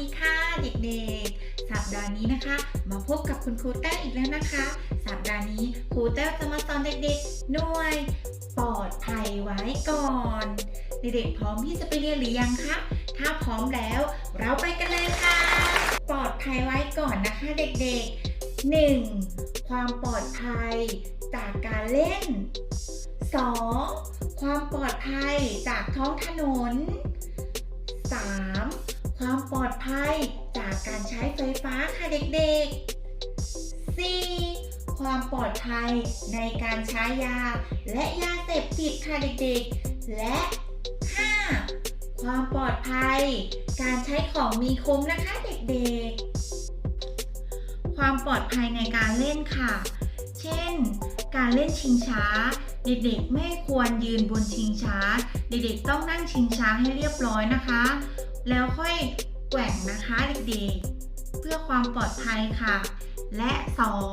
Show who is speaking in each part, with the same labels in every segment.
Speaker 1: ดีค่ะเด็กๆ สัปดาห์นี้นะคะ มาพบกับคุณครูแต้วอีกแล้วนะคะ สัปดาห์นี้ครูแต้วจะมาสอนเด็กๆหน่วยปลอดภัยไว้ก่อน เด็กๆพร้อมที่จะไปเรียนหรือยังคะถ้าพร้อมแล้ว เราไปกันเลยค่ะ ปลอดภัยไว้ก่อนนะคะ เด็กๆ 1. ความปลอดภัยจากการเล่น 2. ความปลอดภัยจากท้องถนน 3. ความปลอดภัยจากการใช้ไฟฟ้าค่ะเด็กๆ 4. ความปลอดภัยในการใช้ยา และยาเสพติดค่ะเด็กๆ และ 5. ความปลอดภัย การใช้ของมีคมนะคะเด็กๆ ความปลอดภัยในการเล่นค่ะ เช่น การเล่นชิงช้า เด็กๆ ไม่ควรยืนบนชิงช้า เด็กๆ ต้องนั่งชิงช้าให้เรียบร้อยนะคะ แล้วค่อยแกว่งนะคะเด็กๆ เพื่อความปลอดภัยค่ะ และ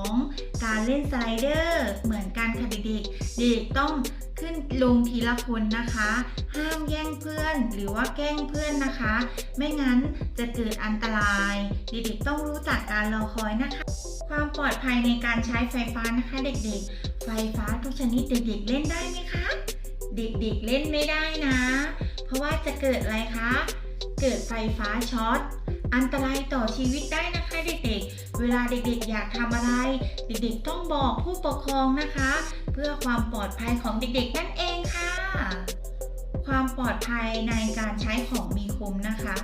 Speaker 1: 2. การเล่นสไลเดอร์ เหมือนกันค่ะเด็กๆ เด็กต้องขึ้นลงทีละคนนะคะ ห้ามแย่งเพื่อนหรือว่าแกล้งเพื่อนนะคะ ไม่งั้นจะเกิดอันตราย เด็กๆต้องรู้จักการรอคอยนะคะ ความปลอดภัยในการใช้ไฟฟ้านะคะเด็กๆ ไฟฟ้าทุกชนิดเด็กๆ เล่นได้ไหมคะ เด็กๆเล่นไม่ได้นะ เพราะว่าจะเกิดอะไรคะ เกิดไฟฟ้าช็อต อันตรายต่อชีวิตได้นะคะเด็กๆ เวลาเด็กๆ อยากทำอะไร เด็กๆ ต้องบอกผู้ปกครองนะคะ เพื่อความปลอดภัยของเด็กๆ นั่นเองค่ะ ความปลอดภัยในการใช้ของมีคมนะคะ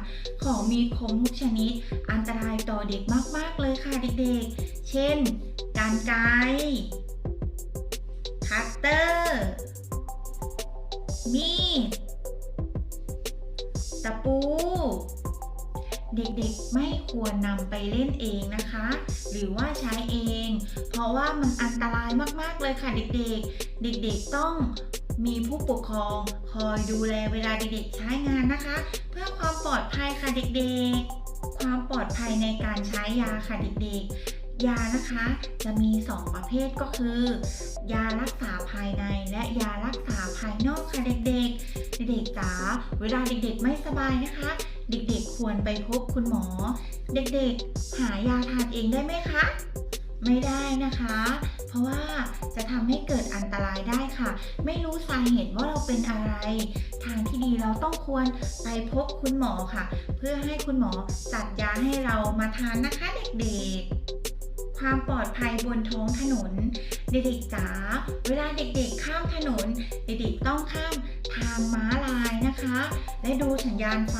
Speaker 1: ของมีคมทุกชนิด อันตรายต่อเด็กมากๆเลยค่ะเด็กๆ เช่น การไกคัตเตอร์มีดตะปู เด็กๆไม่ควรนำไปเล่นเองนะคะ หรือว่าใช้เอง เพราะว่ามันอันตรายมากๆเลยค่ะเด็กๆ เด็กๆต้องมีผู้ปกครองคอยดูแลเวลาเด็กๆใช้งานนะคะ เพื่อความปลอดภัยค่ะเด็กๆ ความปลอดภัยในการใช้ยาค่ะเด็กๆ ยานะคะ จะมี 2 ประเภทก็คือ ยารักษาภายในและยารักษาภายนอกค่ะเด็กๆ เด็กๆจ๋าเวลาเด็กๆไม่สบายนะคะ เด็กๆควรไปพบคุณหมอ เด็กๆ หายาทานเองได้ไหมคะ ไม่ได้นะคะ เพราะว่าจะทำให้เกิดอันตรายได้ค่ะ ไม่รู้สาเหตุว่าเราเป็นอะไร ทางที่ดีเราต้องควรไปพบคุณหมอค่ะ เพื่อให้คุณหมอจัดยาให้เรามาทานนะคะเด็กๆ ความปลอดภัยบนท้องถนน เด็กๆจ๋าเวลาเด็กๆข้ามถนน เด็กๆต้องข้ามทางม้าลายนะคะ และดูสัญญาณไฟ